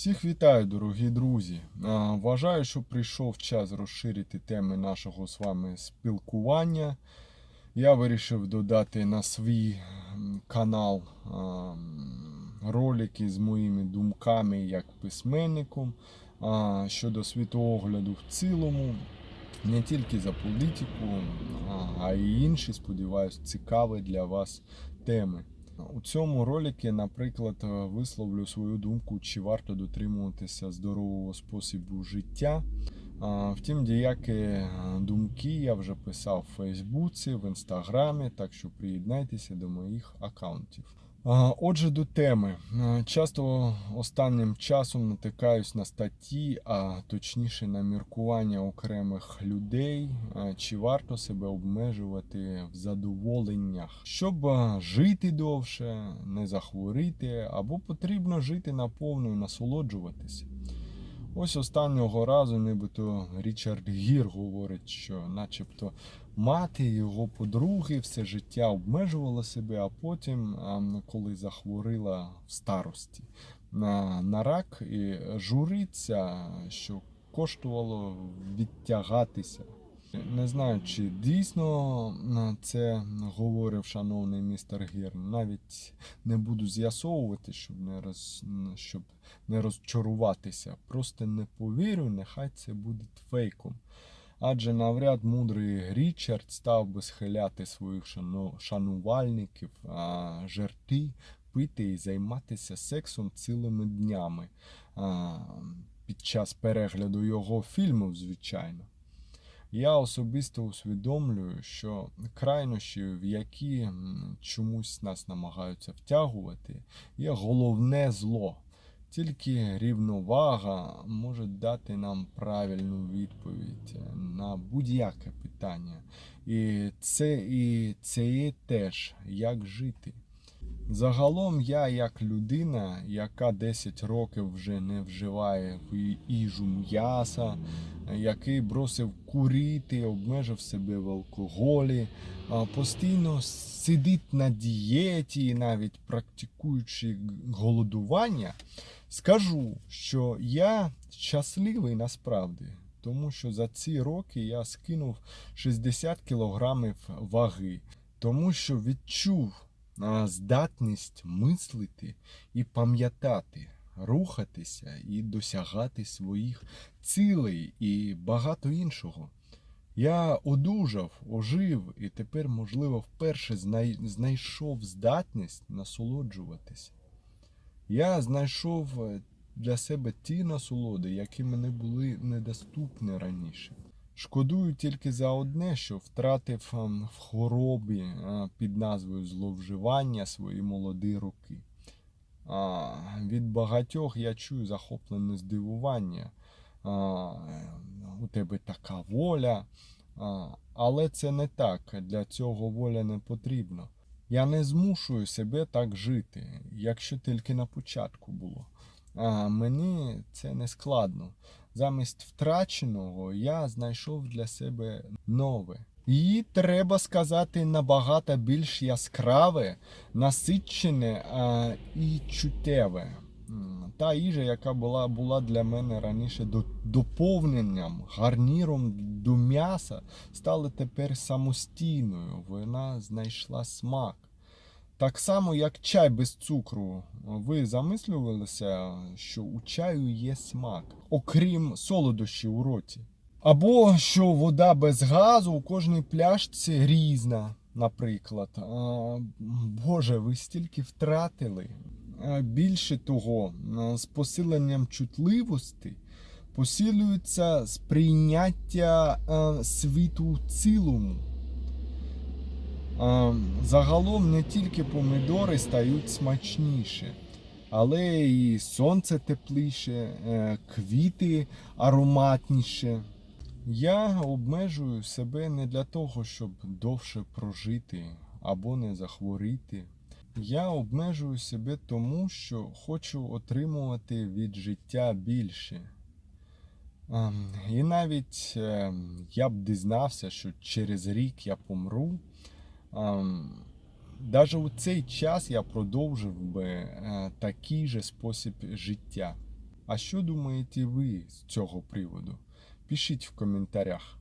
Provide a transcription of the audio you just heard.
Всіх вітаю, дорогі друзі. Вважаю, що прийшов час розширити теми нашого з вами спілкування. Я вирішив додати на свій канал ролики з моїми думками як письменником щодо світогляду в цілому. Не тільки за політику, а й інші, сподіваюся, цікаві для вас теми. У цьому роликі, наприклад, е, висловлю свою думку, чи варто дотримуватися здорового способу життя. Втім, деякі е, думки я вже писав в Фейсбуці, в Інстаграмі, так що приєднайтеся до моїх аккаунтів. Отже, до теми. Часто останнім часом натикаюсь на статті, а точніше на міркування окремих людей, чи варто себе обмежувати в задоволеннях, щоб жити довше, не захворіти, або потрібно жити наповну і насолоджуватися. Ось останнього разу, нібито Річард Гір говорить, що начебто мати його подруги все життя обмежувала себе, а потім, ем, коли захворіла в старості на, на рак, і журиться, що коштувало відтягатися. Не знаю, чи дійсно це говорив шановний містер Гір. Навіть не буду з'ясовувати, щоб не роз, щоб не розчаруватися. Просто не повірю, нехай це буде фейком. Адже навряд мудрий Річард став би схиляти своїх шану- шанувальників, а, жерти, пити і займатися сексом цілими днями а, під час перегляду його фільмів, звичайно. Я особисто усвідомлюю, що крайнощі, в які чомусь нас намагаються втягувати, є головне зло. Тільки рівновага може дати нам правильну відповідь на будь-яке питання. І це, і це є теж як жити. Загалом я, як людина, яка 10 років вже не вживає їжу м'яса, який бросив курити, обмежив себе в алкоголі, постійно сидить на дієті, навіть практикуючи голодування, скажу, що я щасливий насправді. Тому що за ці роки я скинув 60 кілограмів ваги, тому що відчув здатність мислити і пам'ятати, рухатися і досягати своїх цілей і багато іншого. Я одужав, ожив і тепер, можливо, вперше знайшов здатність насолоджуватися. Я знайшов для себе ті насолоди, які мені були недоступні раніше. Шкодую тільки за одне, що втратив ем, в хворобі е, під назвою зловживання свої молоді роки. Від багатьох я чую захоплене здивування. У тебе така воля. Але це не так. Для цього воля не потрібна. Я не змушую себе так жити, якщо тільки на початку було. Мені це не складно. Замість втраченого я знайшов для себе нове. І треба сказати набагато більш яскраве, насичене а, і чуттєве. Та їжа, яка була, була для мене раніше до- доповненням, гарніром до м'яса, стала тепер самостійною. Вона знайшла смак. Так само, як чай без цукру. Ви замислювалися, що у чаю є смак, окрім солодощів у роті. Або що вода без газу у кожній пляшці різна, наприклад. А, Боже, ви стільки втратили. Більше того, з посиленням чутливості посилюється сприйняття а, світу в цілому. А, Загалом не тільки помідори стають смачніші, але і сонце тепліше, е, квіти ароматніше. Я обмежую себе не для того, щоб довше прожити або не захворіти. Я обмежую себе тому, що хочу отримувати від життя більше. Ем, І навіть ем, я б дізнався, що через рік я помру. Даже у цей час я продовжив би е, такий же спосіб життя. А що думаєте ви з цього приводу? Пишіть в коментарях.